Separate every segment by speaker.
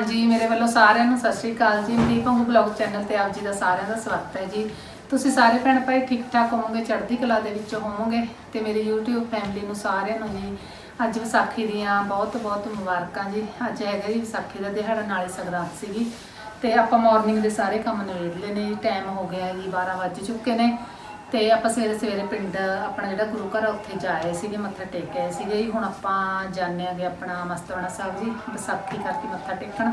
Speaker 1: ਜੀ, ਮੇਰੇ ਵੱਲੋਂ ਸਾਰਿਆਂ ਨੂੰ ਸਤਿ ਸ਼੍ਰੀ ਅਕਾਲ ਜੀ। ਮਨਦੀਪ ਵਾਂਗੂ ਬਲੌਗ ਚੈਨਲ ਤੇ ਆਪ ਜੀ ਦਾ ਸਾਰਿਆਂ ਦਾ ਸਵਾਗਤ ਹੈ ਜੀ। ਤੁਸੀਂ ਸਾਰੇ ਭੈਣ ਭਾਈ ਠੀਕ ਠਾਕ ਹੋਵੋਗੇ? ਚੜ੍ਹਦੀ ਕਲਾ ਦੇ ਵਿੱਚ ਹੋਵੋਗੇ? ਤੇ ਮੇਰੀ YouTube ਫੈਮਿਲੀ ਨੂੰ ਸਾਰਿਆਂ ਨੂੰ ਜੀ, ਅੱਜ ਵਿਸਾਖੀ ਦੀਆਂ ਬਹੁਤ ਬਹੁਤ ਮੁਬਾਰਕਾਂ ਜੀ। ਅੱਜ ਹੈਗਾ ਜੀ ਵਿਸਾਖੀ ਦਾ ਦਿਹਾੜਾ ਨਾਲੇ ਸੰਗਰਾਂਦ ਸੀਗੀ। ਤੇ ਆਪਾਂ ਮਾਰਨਿੰਗ ਦੇ ਸਾਰੇ ਕੰਮ ਨਿਬੇੜ ਲਏ ਨੇ ਜੀ। ਟਾਈਮ ਹੋ ਗਿਆ ਜੀ 12 ਵੱਜ ਚੁੱਕੇ ਨੇ। ਤੇ ਆਪਾਂ ਸਵੇਰੇ ਸਵੇਰੇ ਪਿੰਡ, ਆਪਣਾ ਜਿਹੜਾ ਗੁਰੂ ਘਰ ਆ, ਉੱਥੇ ਜਾਏ ਸੀਗੇ, ਮੱਥਾ ਟੇਕ ਆਏ ਸੀਗੇ। ਜੀ ਹੁਣ ਆਪਾਂ ਜਾਣੇ ਆਗੇ ਆਪਣਾ ਮਸਤਵਣਾ ਸਾਹਿਬ ਜੀ, ਵਿਸਾਖੀ ਕਰਕੇ ਮੱਥਾ ਟੇਕਣ।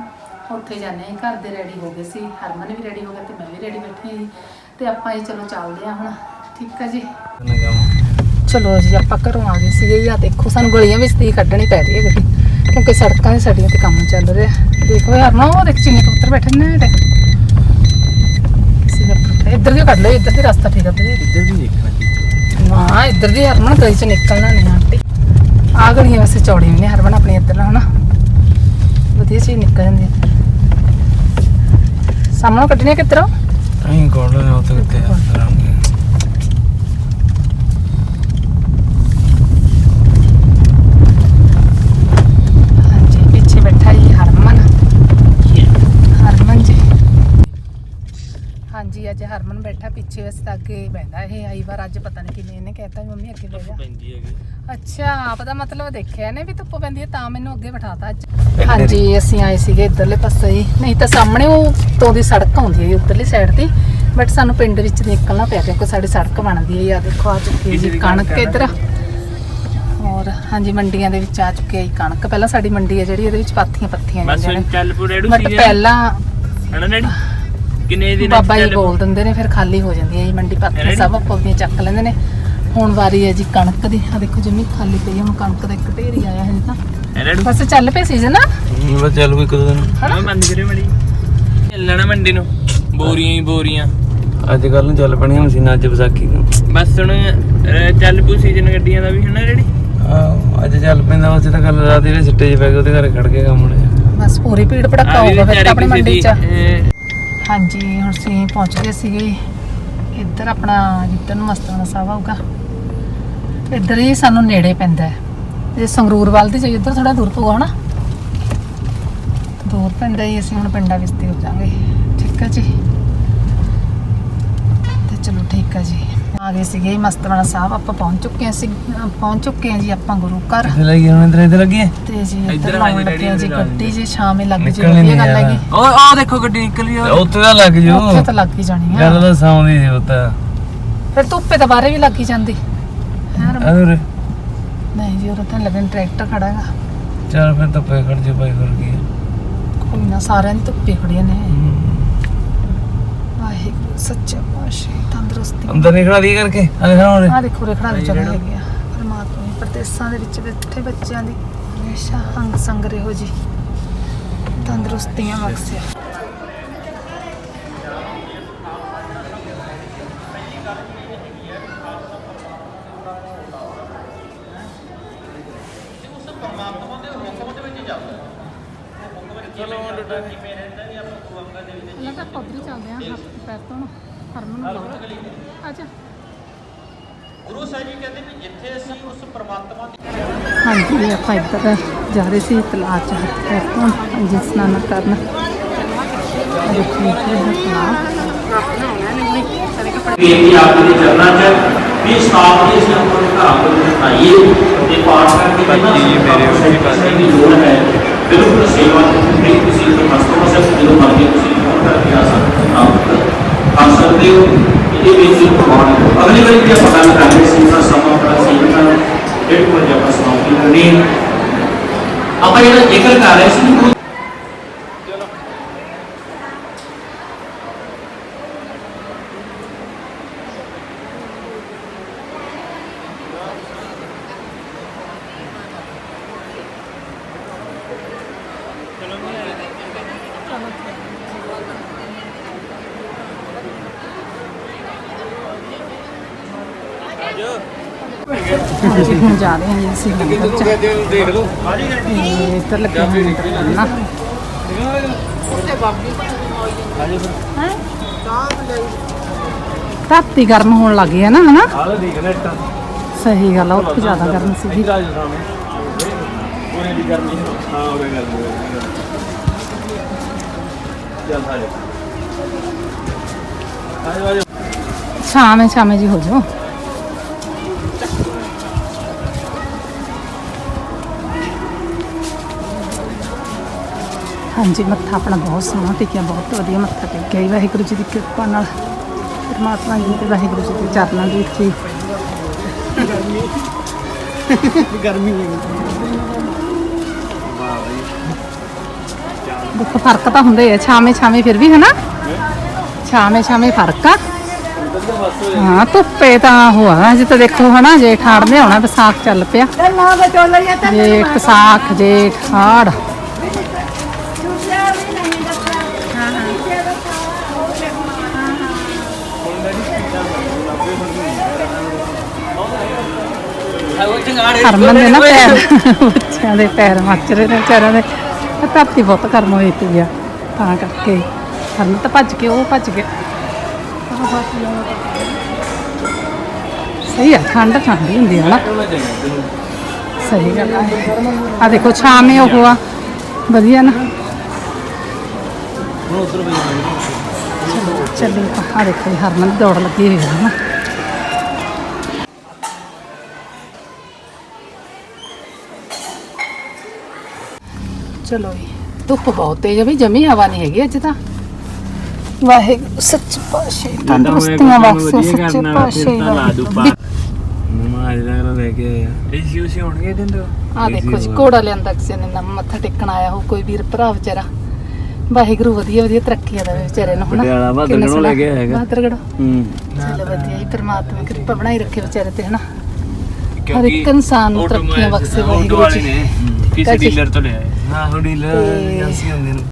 Speaker 1: ਉੱਥੇ ਜਾਣੇ ਆ ਜੀ, ਘਰ ਦੇ ਰੈਡੀ ਹੋ ਗਏ ਸੀ। ਹਰਮਨ ਵੀ ਰੈਡੀ ਹੋ ਗਿਆ ਤੇ ਮੈਂ ਵੀ ਰੈਡੀ ਬੈਠੀ ਹਾਂ ਜੀ। ਤੇ ਆਪਾਂ ਜੀ ਚਲੋ ਚੱਲਦੇ ਆ ਹੁਣ। ਠੀਕ ਆ ਜੀ? ਚਲੋ ਜੀ, ਆਪਾਂ ਘਰੋਂ ਆ ਗਏ ਸੀਗੇ ਜੀ। ਦੇਖੋ, ਸਾਨੂੰ ਗਲੀਆਂ ਵਿੱਚ ਦੀ ਕੱਢਣੀ ਪੈ ਰਹੀ ਹੈ ਗੱਡੀ ਕਿਉਂਕਿ ਸੜਕਾਂ 'ਤੇ ਸਾਡੀਆਂ ਤੇ ਕੰਮ ਚੱਲ ਰਿਹਾ। ਦੇਖੋ ਹਰਮਨ, ਉਹ ਦੇਖ, ਚਿੰਨੀ ਕਬੂਤਰ ਬੈਠੇ ਨੇ ਦੇਖ ਇੱਧਰ ਦੀ ਕੱਢ ਲਓ ਇੱਧਰ ਦੀ ਰਸਤਾ ਠੀਕ ਹੈ ਤੇ
Speaker 2: ਇੱਧਰ ਵੀ ਦੇਖਣਾ
Speaker 1: ਨਾ ਇੱਧਰ ਦੀ ਹਰਮਨ ਗਲੀ ਚ ਨਿਕਲਣਾ ਨਹੀਂ ਆਂਟੀ। ਆ ਗਲੀਆਂ ਵੈਸੇ ਚੌੜੀ ਵੀ ਨੇ ਹਰਮਨ ਆਪਣੀ ਇੱਧਰ ਨਾਲ ਹਨਾ। ਵਧੀਆ ਚੀਜ਼ ਨਿਕਲ ਜਾਂਦੀ ਹੈ ਸਾਹਮਣੇ ਕੱਢਣੀ ਕਿੱਧਰੋਂ?
Speaker 2: ਅਸੀਂ ਕੋਲ ਨੇ ਉੱਥੇ ਕਿੱਥੇ ਕਰਾਂਗੇ
Speaker 1: ਹਾਂਜੀ ਪਿੱਛੇ ਬੈਠਾ ਜੀ ਹਰਮਨ ਹਰਮਨ ਜੀ ਹਾਂਜੀ ਅੱਜ ਹਰਮਨ ਬੈਠਾ ਪਿੱਛੇ ਵੈਸੇ ਤਾਂ ਅੱਗੇ ਬੈਠਾ ਇਹ ਆਈ ਵਾਰ ਅੱਜ ਪਤਾ ਨਹੀਂ ਕਿਵੇਂ ਇਹਨੇ ਕਹਿਤਾ ਵੀ ਮੰਮੀ ਅੱਗੇ ਬਹਿ ਜਾ।
Speaker 2: ਪੈਂਦੀ ਹੈਗੀ।
Speaker 1: ਅੱਛਾ ਆਪ ਦਾ ਮਤਲਬ ਦੇਖਿਆ ਨੇ ਵੀ ਧੁੱਪ ਪੈਂਦੀ ਹੈ ਤਾਂ ਮੈਨੂੰ ਅੱਗੇ ਬਿਠਾਤਾ ਅੱਜ। ਹਾਂਜੀ ਅਸੀਂ ਆਏ ਸੀਗੇ ਇੱਧਰਲੇ ਪਾਸੇ ਹੀ। ਨਹੀਂ ਤਾਂ ਸਾਹਮਣੇ ਉਹ ਤੋਂ ਦੀ ਸੜਕ ਆਉਂਦੀ ਹੈ ਉੱਧਰਲੀ ਸਾਈਡ ਤੇ ਬਟ ਸਾਨੂੰ ਪਿੰਡ ਵਿੱਚ ਦੀ ਨਿਕਲਣਾ ਪਿਆ ਕਿਉਂਕਿ ਸਾਡੀ ਸੜਕ ਬਣਦੀ ਹੈ ਆ ਦੇਖੋ ਆ ਚੁੱਕੀ ਹੈ ਜੀ ਕਣਕ ਇੱਧਰ। ਔਰ ਹਾਂਜੀ ਮੰਡੀਆਂ ਦੇ ਵਿੱਚ ਆ ਚੁੱਕੀ ਹੈ ਕਣਕ। ਪਹਿਲਾਂ ਸਾਡੀ ਮੰਡੀ ਹੈ ਜਿਹੜੀ ਇਹਦੇ ਵਿੱਚ ਪਾਥੀਆਂ ਪੱਥੀਆਂ
Speaker 3: ਬਸ
Speaker 1: ਜਾਂਦੀਆਂ ਨੇ।
Speaker 3: ਚੱਲ ਸੀਜ਼ਨ
Speaker 1: ਪਹਿਲਾਂ
Speaker 3: ਹਣਾ ਡੈਡੀ? ਕਿੰਨੇ ਦਿਨ
Speaker 1: ਬਾਬਾ ਜੀ ਬੋਲ ਦਿੰਦੇ ਨੇ ਫਿਰ ਖਾਲੀ ਹੋ ਜਾਂਦੀ ਹੈ ਜੀ ਮੰਡੀ ਪਾਥੀਆਂ ਸਭ ਆਪੋ ਆਪਣੀਆਂ ਚੱਕ ਲੈਂਦੇ ਨੇ। ਹੁਣ ਵਾਰੀ ਹੈ ਜੀ ਕਣਕ ਦੀ। ਆ ਦੇਖੋ ਜਮੀ ਖਾਲੀ ਪਈ ਹੈ ਹੁਣ ਕਣਕ ਦਾ ਇੱਕ ਢੇਰੀ ਆਇਆ ਹੈ ਤਾਂ ਬਸ ਚੱਲ ਪਏ ਸੀਜ਼ਨ ਆ
Speaker 2: ਬਸ ਚੱਲ ਕੋਈ ਕਦੋਂ ਦਿਨ।
Speaker 3: ਹਣਾ ਬੰਦ ਕਰੇ ਮੜੀ। ਚੱਲਣਾ ਮੰਡੀ ਨੂੰ। ਬੋਰੀਆਂ ਹੀ ਬੋਰੀਆਂ।
Speaker 2: ਅੱਜ ਕੱਲ ਨੂੰ ਚੱਲ ਪਣੀਆਂ ਮਸ਼ੀਨਾਂ ਅੱਜ ਵਿਸਾਖੀ ਨੂੰ।
Speaker 3: ਬਸ ਹੁਣ ਚੱਲ ਪੂ ਸੀਜ਼ਨ ਗੱਡੀਆਂ ਦਾ ਵੀ ਹਨਾ ਰੇੜੀ?
Speaker 2: ਆਹ, ਅੱਜ ਚੱਲ ਪੈਂਦਾ ਉੱਥੇ ਤਾਂ ਕੱਲ ਰਾਤ ਜਿਹੜੇ ਸਿੱਟੇ 'ਚ ਪੈ ਗਏ ਉਹਦੇ ਘਰੇ ਖੜ ਕੇ ਕੰਮ ਨੇ
Speaker 1: ਬਸ ਪੂਰੀ ਭੀੜ ਭੜੱਕਾ ਹੋਊਗਾ ਫਿਰ ਆਪਣੀ ਮੰਡੀ 'ਚ। ਹਾਂਜੀ, ਹੁਣ ਅਸੀਂ ਪਹੁੰਚ ਗਏ ਸੀਗੇ ਇੱਧਰ ਆਪਣਾ ਜਿੱਧਰ ਨੂੰ ਮਸਤਾਨਾ ਸਾਹਿਬ ਆਊਗਾ। ਇੱਧਰ ਹੀ ਸਾਨੂੰ ਨੇੜੇ ਪੈਂਦਾ ਹੈ। ਜੇ ਸੰਗਰੂਰ ਵੱਲ ਦੀ ਜੇ ਇੱਧਰ ਥੋੜਾ ਦੂਰ ਪਊਗਾ, ਹਨਾ? ਦੂਰ ਪੈਂਦਾ ਹੀ ਅਸੀਂ ਹੁਣ ਪਿੰਡਾਂ ਵਿੱਚ ਤੇ ਹੋ ਜਾਾਂਗੇ ਠੀਕ ਹੈ ਜੀ? ਤੇ ਚਲੋ ਠੀਕ ਹੈ ਜੀ। ਆ ਗਏ ਸੀਗੇ ਮਸਤਾਨਾ ਸਾਹਿਬ। ਆਪਾਂ ਪਹੁੰਚ ਚੁੱਕੇ ਹਾਂ ਸੀ ਪਹੁੰਚ ਚੁੱਕੇ ਹਾਂ ਜੀ ਆਪਾਂ ਗੁਰੂ ਘਰ।
Speaker 2: ਕਿੱਥੇ ਲੱਗੀ ਹੁਣ ਇੱਧਰ ਇੱਧਰ ਲੱਗੀ ਹੈ?
Speaker 1: ਤੇ ਜੀ
Speaker 3: ਇੱਧਰ ਆ
Speaker 1: ਲਾਉਣ
Speaker 3: ਜੀ,
Speaker 1: ਲੱਗੇ ਹਾਂ ਜੀ
Speaker 3: ਰੇਹੜੀ
Speaker 1: ਗੱਡੀ ਜੇ ਸ਼ਾਮੇ ਲੱਗ ਜੀ ਵਧੀਆ ਗੱਲ। ਹੈਗੀ।
Speaker 3: ਉਹ ਉਹ ਦੇਖੋ ਗੱਡੀ ਨਿਕਲੀ ਆ
Speaker 2: ਉੱਥੇ ਤਾਂ ਲੱਗ ਜੂ।
Speaker 1: ਉੱਥੇ ਤਾਂ ਲੱਗ ਹੀ ਜਾਣੀ ਆ।
Speaker 2: ਗੱਲ ਤਾਂ ਸੌਂਦੀ ਸੀ ਉੱਤੇ
Speaker 1: ਫਿਰ ਧੁੱਪੇ ਤਾਂ ਬਾਹਰੇ ਵੀ ਲੱਗ ਹੀ ਜਾਂਦੀ।
Speaker 2: ਅਰੇ
Speaker 1: ਨਹੀਂ ਜੀ ਉਹ ਤਾਂ ਲੱਗਣ ਟਰੈਕਟਰ ਖੜਾ ਹੈਗਾ।
Speaker 2: ਚੱਲ ਫਿਰ ਤਾਂ ਪੈ ਖੜ ਜਾ ਬਾਈ ਫਿਰ ਕੀ ਹੈ।
Speaker 1: ਕੋਈ ਨਾ ਸਾਰਿਆਂ ਦੀ ਧੁੱਪੇ ਖੜੀਆਂ ਨੇ। ਸੱਚਾ ਪਾਤਸ਼ਾਹ ਤੰਦਰੁਸਤੀ।
Speaker 2: ਅੰਦਰ ਖੜਾ ਦੀ ਕਰਕੇ? ਆ ਦੇਖਾ ਹੁਣ।
Speaker 1: ਆ ਦੇਖੋ ਰੇਖੜਾ ਦੀ ਜਗ੍ਹਾ ਹੈਗੀ ਆ। ਪਰਮਾਤਮਾ ਦੀ ਪ੍ਰਦੇਸਾਂ ਦੇ ਵਿੱਚ ਬੈਠੇ ਬੱਚਿਆਂ ਦੀ। ਹਮੇਸ਼ਾ ਹੰਗ ਸੰਗ ਰਹੋ ਜੀ। ਤੰਦਰੁਸਤੀਆਂ ਬਖਸ਼ਿਆ। ਪਹਿਲਾਂ ਤਾਂ ਪੌੜੀ ਚੱਲਦੇ ਆ ਹੱਥ ਪੈਰ ਤੋਂ ਹਰਮਨ ਨੂੰ ਬੁਲਾਓ ਅੱਛਾ
Speaker 4: ਗੁਰੂ ਸਾਹਿਬ ਜੀ ਕਹਿੰਦੇ ਵੀ ਜਿੱਥੇ ਅਸੀਂ ਉਸ ਪ੍ਰਮਾਤਮਾ ਦੀ
Speaker 1: ਹਾਂਜੀ ਆਪਾਂ ਇੱਧਰ ਜਾ ਰਹੇ ਸੀ ਤਲਾਅ ਚ ਹੱਥ ਪੈਰ ਤੋਂ ਹਾਂਜੀ ਇਸ਼ਨਾਨ ਕਰਨ। ਆਹ ਦੇਖੋ ਇੱਧਰ ਤਲਾਅ
Speaker 4: ਬੇਨਤੀ ਆਪ ਜੀ ਦੇ ਚਰਨਾਂ 'ਚ ਵੀ ਸਟਾਫ ਦੀ ਆਪਣੇ ਘਰਾਂ ਦੇ ਵਿੱਚ ਆਈਏ ਤੇ ਪਾਠ ਕਰਕੇ ਬੱਚੀ ਮੇਰੇ ਉੱਤੇ ਪਾਸੇ ਦੀ ਲੋੜ ਹੈ ਬਿਲਕੁਲ ਸੇਵਾ ਨਹੀਂ ਤੁਸੀਂ ਮਸਤਕ ਸਾਹਿਬ ਜਦੋਂ ਮਰਜ਼ੀ ਤੁਸੀਂ ਫੋਨ ਕਰਕੇ ਆ ਸਕਦੇ ਹੋ ਆਪ ਆ ਸਕਦੇ ਹੋ ਇਹ ਵੀ ਜੀ ਪ੍ਰਮਾਣ ਹੈ ਅਗਲੀ ਵਾਰੀ ਵੀ ਆਪਾਂ ਗੱਲ ਕਰਾਂਗੇ ਸੀ ਦਾ ਸਮਾਂ ਬੜਾ ਸੀ ਤਾਂ ਡੇਢ ਵਜੇ ਆਪਾਂ ਸਮਾਪਤੀ ਕਰਨੀ ਹੈ ਆਪਾਂ ਜਿਹੜਾ ਜ਼ਿਕਰ ਕਰ ਰਹੇ ਸੀ ਉਹ
Speaker 1: ਹਾਂਜੀ ਹੁਣ ਜਾ ਰਹੇ ਹਾਂ ਜੀ ਅਸੀਂ ਲੰਗਰ ਚ
Speaker 2: ਦੇਖ ਲਓ
Speaker 1: ਤੇ ਇੱਧਰ ਲੱਗੇ ਹੋਏ ਨੇ ਦੁਕਾਨਾਂ ਰਾਤੀ ਗਰਮ ਹੋਣ ਲੱਗ ਗਿਆ ਨਾ ਹਨਾ
Speaker 2: ਹਾਲ ਦੇਖ ਲੈ ਇੱਟਾਂ
Speaker 1: ਸਹੀ ਗੱਲ ਆ ਉੱਥੇ ਜ਼ਿਆਦਾ ਗਰਮ ਸੀਗੀ
Speaker 2: ਰਾਜ ਸਾਹਮਣੇ ਪੂਰੇ ਦੀ ਗਰਮੀ ਹਾਂ ਉਹਦੇ ਗਰਮੀ
Speaker 1: ਸ਼ਾਮੇ ਸ਼ਾਮੇ ਜੀ ਹੋ ਜਾਓ ਹਾਂਜੀ ਮੱਥਾ ਆਪਣਾ ਬਹੁਤ ਸੋਹਣਾ ਟਿਕਿਆ ਬਹੁਤ ਵਧੀਆ ਮੱਥਾ ਟੇਕਿਆ ਜੀ। ਵਾਹਿਗੁਰੂ ਜੀ ਦੀ ਕਿਰਪਾ ਨਾਲ ਪਰਮਾਤਮਾ ਜੀ ਤੇ ਵਾਹਿਗੁਰੂ ਜੀ ਦੇ ਚਰਨਾਂ ਦੇ ਵਿੱਚ ਹੀ। ਦੇਖੋ ਫ਼ਰਕ ਤਾਂ ਹੁੰਦੇ ਆ ਛਾਵੇਂ ਛਾਵੇਂ ਫਿਰ ਵੀ ਹਨਾ? ਛਾਵੇਂ ਛਾਵੇਂ ਫ਼ਰਕ ਆ। ਹਾਂ ਧੁੱਪੇ ਤਾਂ ਹੋਆ ਅਜੇ ਤਾਂ ਦੇਖੋ ਹਨਾ ਜੇਠ ਹਾੜਦੇ ਆਉਣਾ ਵਿਸਾਖ ਚੱਲ ਪਿਆ। ਜੇਠ ਵਿਸਾਖ ਜੇਠ ਹਾੜ। ਹਰਮਨ ਦੇ ਨਾ ਪੈਰ। ਬੱਚਿਆਂ ਦੇ ਪੈਰ ਮੱਚ ਰਹੇ ਨੇ ਵਿਚਾਰਿਆਂ ਦੇ। ਇਹ ਧਰਤੀ ਬਹੁਤ ਗਰਮ ਹੋਈ ਪਈ ਆ ਤਾਂ ਕਰਕੇ। ਹਰਮਨ ਤਾਂ ਭੱਜ ਕੇ ਉਹ ਭੱਜ ਗਿਆ। ਸਹੀ ਆ ਠੰਡ ਠੰਡੀ ਹੁੰਦੀ ਆ ਨਾ। ਸਹੀ ਗੱਲ ਆ। ਆ ਦੇਖੋ ਛਾਵੇਂ ਉਹ ਆ। ਵਧੀਆ ਨਾ। ਚੱਲੀ ਆ ਦੇਖੋ ਜੀ, ਹਰਮਨ ਦੀ ਦੌੜ ਲੱਗੀ ਹੋਈ ਆ ਨਾ। ਚਲੋ ਜੀ। ਧੁੱਪ ਬਹੁਤ ਤੇਜ਼ ਆ ਵੀ ਜਮੀ ਹਵਾ ਨਹੀਂ ਹੈਗੀ ਅੱਜ ਤਾਂ। ਵਾਹਿਗੁਰੂ ਸੱਚ ਪਾਤਸ਼ਾਹ ਤੰਦਰੁਸਤੀਆਂ ਬਖਸ਼ੇ ਸੱਚੇ
Speaker 2: ਤੱਕ ਲੈ ਕੇ ਆਇਆ ਏਸੀ ਉਸੀ ਹੋਣਗੇ ਦਿਨ ਤੋਂ?
Speaker 1: ਆ ਦੇਖੋ ਜੀ ਘੋੜਾ ਲਿਆਂਦਾ ਕਿਸੇ ਨੇ ਨਾ ਮੱਥਾ ਟੇਕਣ ਆਇਆ ਹੋ ਕੋਈ ਵੀਰ ਭਰਾ ਵਿਚਾਰਾ। ਵਾਹਿਗੁਰੂ ਵਧੀਆ ਵਧੀਆ ਤਰੱਕੀਆਂ ਵਿਚਾਰੇ ਨੂੰ ਹਨਾ।
Speaker 2: ਪਟਿਆਲਾ ਲੈ ਕੇ ਹੂੰ।
Speaker 1: ਚਲੋ ਵਧੀਆ ਪਰਮਾਤਮਾ ਕਿਰਪਾ ਬਣਾਈ ਰੱਖੇ ਵਿਚਾਰੇ ਤੇ ਹਨਾ। ਹਰ ਇੱਕ ਇਨਸਾਨ ਨੂੰ ਤਰੱਕੀਆਂ ਬਖਸ਼ੇ ਵਾਹਿਗੁਰੂ ਜੀ।
Speaker 3: ਕਿਸੇ
Speaker 1: ਕਾਜੀ।
Speaker 3: ਡੀਲਰ ਤੋਂ ਲਿਆ
Speaker 2: ਆਹੋ Nah,
Speaker 1: hoodie
Speaker 2: lah. Yang siang ni.